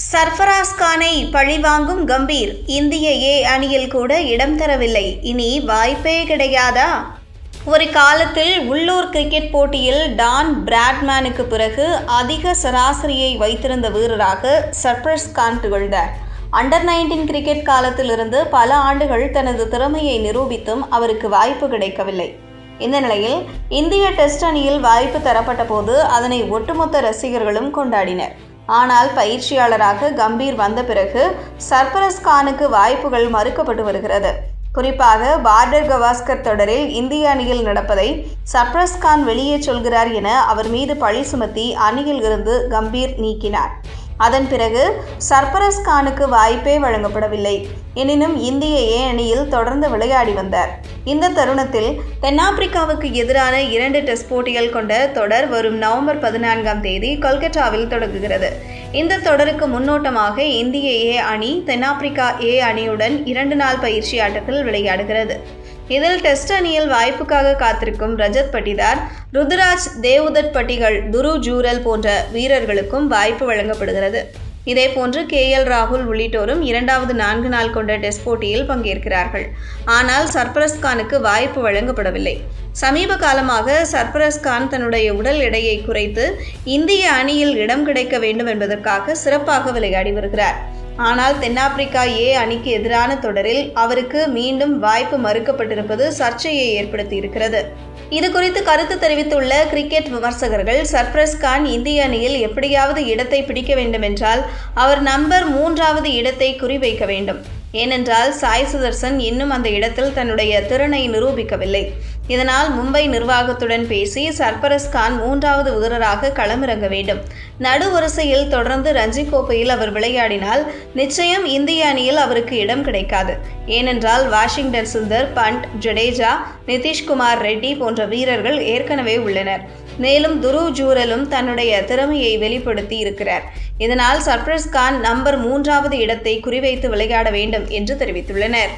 சர்ஃபராஸ் கானை பழிவாங்கும் கம்பீர். இந்திய ஏ அணியில் கூட இடம் தரவில்லை. இனி வாய்ப்பே கிடையாதா? ஒரு காலத்தில் உள்ளூர் கிரிக்கெட் போட்டியில் டான் பிராட்மேனுக்கு பிறகு அதிக சராசரியை வைத்திருந்த வீரராக சர்ஃபராஸ் கான் திகழ்ந்தார் அண்டர் நைன்டீன் கிரிக்கெட் காலத்திலிருந்து பல ஆண்டுகள் தனது திறமையை நிரூபித்தும் அவருக்கு வாய்ப்பு கிடைக்கவில்லை. இந்த நிலையில் இந்திய டெஸ்ட் அணியில் வாய்ப்பு தரப்பட்ட போது அதனை ஒட்டுமொத்த ரசிகர்களும் கொண்டாடினர். ஆனால் பயிற்சியாளராக கம்பீர் வந்த பிறகு சர்பரஸ் கானுக்கு வாய்ப்புகள் மறுக்கப்பட்டு வருகிறது. குறிப்பாக பார்டர் கவாஸ்கர் தொடரில் இந்திய அணியில் நடப்பதை சர்பரஸ் கான் வெளியே சொல்கிறார் என அவர் மீது பழி சுமத்தி அணியில் இருந்து கம்பீர் நீக்கினார். அதன் பிறகு சர்பரஸ் கானுக்கு வாய்ப்பே வழங்கப்படவில்லை. எனினும் இந்திய ஏ அணியில் தொடர்ந்து விளையாடி வந்தார். இந்த தருணத்தில் தென்னாப்பிரிக்காவுக்கு எதிரான இரண்டு டெஸ்ட் போட்டிகள் கொண்ட தொடர் வரும் நவம்பர் பதினான்காம் தேதி கொல்கத்தாவில் தொடங்குகிறது. இந்த தொடருக்கு முன்னோட்டமாக இந்திய ஏ அணி தென்னாப்பிரிக்கா ஏ அணியுடன் இரண்டு நாள் பயிற்சி ஆட்டத்தில் விளையாடுகிறது. இதில் டெஸ்ட் அணியில் வாய்ப்புக்காக காத்திருக்கும் ரஜத் பட்டிதார் ருதுராஜ் தேவுதட் பட்டிகள் துரு ஜூரல் போன்ற வீரர்களுக்கும் வாய்ப்பு வழங்கப்படுகிறது. இதேபோன்று கே எல் ராகுல் உள்ளிட்டோரும் இரண்டாவது நான்கு நாள் கொண்ட டெஸ்ட் போட்டியில் பங்கேற்கிறார்கள். ஆனால் சர்பரஸ் கானுக்கு வாய்ப்பு வழங்கப்படவில்லை. சமீப காலமாக சர்பரஸ் கான் தன்னுடைய உடல் எடையை குறைத்து இந்திய அணியில் இடம் கிடைக்க வேண்டும் என்பதற்காக சிறப்பாக விளையாடி வருகிறார். ஆனால் தென்னாப்பிரிக்கா ஏ அணிக்கு எதிரான தொடரில் அவருக்கு மீண்டும் வாய்ப்பு மறுக்கப்பட்டிருப்பது சர்ச்சையை ஏற்படுத்தியிருக்கிறது. இது குறித்து கருத்து தெரிவித்துள்ள கிரிக்கெட் விமர்சகர்கள் சர்ப்ரஸ் கான் இந்திய அணியில் எப்படியாவது இடத்தை பிடிக்க வேண்டுமென்றால் அவர் நம்பர் மூன்றாவது இடத்தை குறிவைக்க வேண்டும். ஏனென்றால் சாய் சுதர்சன் இன்னும் அந்த இடத்தில் தன்னுடைய திறனை நிரூபிக்கவில்லை. இதனால் மும்பை நிர்வாகத்துடன் பேசி சர்பரஸ் கான் மூன்றாவது வீரராக களமிறங்க வேண்டும். நடுவரிசையில் தொடர்ந்து ரஞ்சி கோப்பையில் அவர் விளையாடினால் நிச்சயம் இந்திய அணியில் அவருக்கு இடம் கிடைக்காது. ஏனென்றால் வாஷிங்டன் சுந்தர் பண்ட் ஜடேஜா நிதிஷ்குமார் ரெட்டி போன்ற வீரர்கள் ஏற்கனவே உள்ளனர். மேலும் துரு ஜூரலும் தன்னுடைய திறமையை வெளிப்படுத்தி இருக்கிறார். இதனால் சர்ப்ரஸ் கான் நம்பர் மூன்றாவது இடத்தை குறிவைத்து விளையாட வேண்டும் என்று தெரிவித்துள்ளனர்.